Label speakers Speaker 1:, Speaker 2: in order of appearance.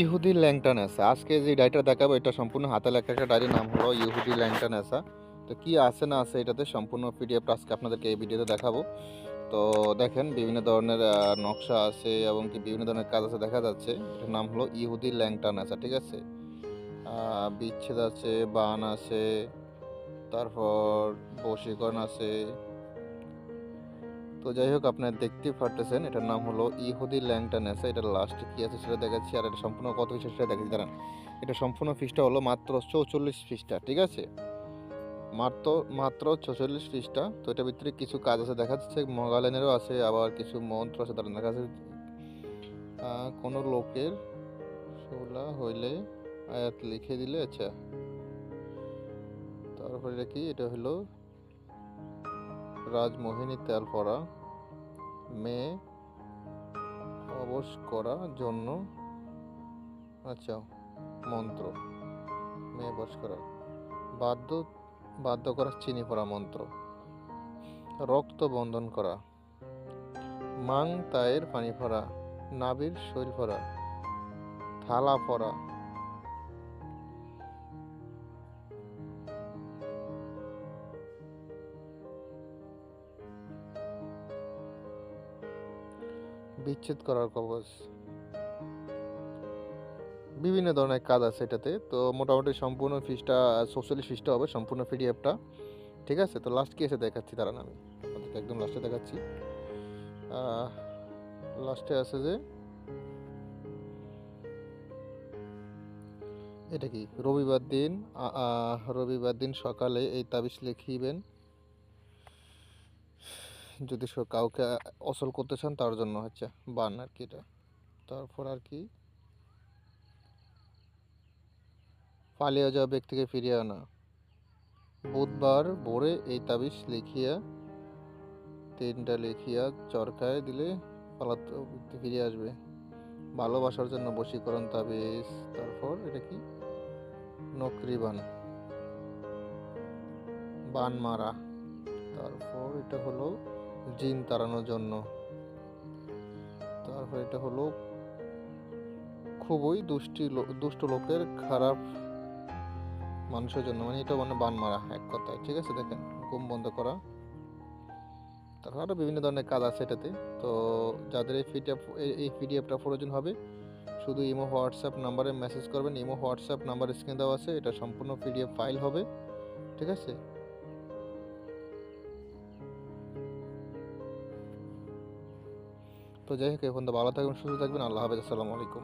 Speaker 1: ইহুদি ল্যাংটন আসা আজকে যে ডায়েরিটা দেখাবো, এটা সম্পূর্ণ হাতে লেখা একটা ডায়েরির নাম হলো ইহুদি ল্যাংটন আসা তো কি আছে না আছে এটাতে সম্পূর্ণ পিডিএফ আজকে আপনাদেরকে এই ভিডিওতে দেখাবো। তো দেখেন, বিভিন্ন ধরনের নকশা আছে এবং কি বিভিন্ন ধরনের কাজ আছে, দেখা যাচ্ছে। এটার নাম হলো ইহুদি ল্যাংটা নেশা ঠিক আছে? বিচ্ছেদ আছে, বান আছে, তারপর বশীকরণ আছে তো যাই হোক, আপনার দেখতে পারতেছেন, এটার নাম হলো ইহুদি ল্যাংটা নেশা এটার লাস্টে কি আছে সেটা দেখাচ্ছি, আর এটা সম্পূর্ণ কত পিস সেটা দেখাচ্ছি, দাঁড়ান। এটা সম্পূর্ণ ফিসটা হলো মাত্র চৌচল্লিশ ফিসটা ঠিক আছে? মাত্র মাত্র চৌচল্লিশ ফিসটা তো এটার ভিতরে কিছু কাজ আছে দেখা যাচ্ছে মগালেনেরও আছে, আবার কিছু মন্ত্র আছে, দাঁড়ান, দেখা যাচ্ছে কোনো লোকের শোলা হইলে আয়াত লিখে দিলে আচ্ছা। তারপরে কি? এটা হলো রাজমোহিনী তেল পরা মেয়ে অবশ করার জন্য আচ্ছা মন্ত্র, মেয়ে বশ করা বাধ্য বাধ্য করা চিনি পড়া মন্ত্র, রক্ত বন্ধন করা, মাং তায়ের পানি পড়া নাবির শরীর পড়া থালা পড়া বিচ্ছেদ করার কবচ বিভিন্ন ধরনের কাজ আছে এটাতে। তো মোটামুটি সম্পূর্ণ ফিসটা সোশ্যালি ফিসটা হবে সম্পূর্ণ পিডিএফটা ঠিক আছে? তো লাস্ট কি এসে দেখাচ্ছি? তারা আমি একদম লাস্টে দেখাচ্ছি। লাস্টে আছে যে, এটা কি? রবিবার দিন রবিবার দিন সকালে এই তাবিজ লিখিবেন। যদি কাউকে অসল করতে চান তার জন্য হচ্ছে বান আর কি এটা। তারপর আর কি? পালিয়ে যাওয়া ব্যক্তিকে ফিরিয়ে আনা। বুধবার ভোরে এই তাবিজ লিখিয়া, তিনটা লিখিয়া চরকায় দিলে পালাত ব্যক্তি ফিরে আসবে। ভালোবাসার জন্য বশীকরণ তাবিজ। তারপর এটা কি? নকরি বান। বান মারা। তারপর এটা হলো জিন তাড়ানোর জন্য। তারপর এটা হলো খুবই দুষ্টি দুষ্ট লোকের খারাপ মানুষের জন্য। মানে এটা মানে বান মারা, এক কথায়। ঠিক আছে, দেখেন, ঘুম বন্ধ করা। তারপর আরও বিভিন্ন ধরনের কাজ আছে এটাতে। তো যাদের এই পিডিএফ এই পিডিএফটা প্রয়োজন হবে, শুধু ইমো, হোয়াটসঅ্যাপ নাম্বারে মেসেজ করবেন। ইমো, হোয়াটসঅ্যাপ নাম্বার স্ক্রিন দেওয়া আছে। এটা সম্পূর্ণ পিডিএফ ফাইল হবে। ঠিক আছে? তো যাই হোক এখন তো ভালো থাকবেন সুস্থ থাকবেন। আল্লাহ হাফেজ আসসালামু আলাইকুম।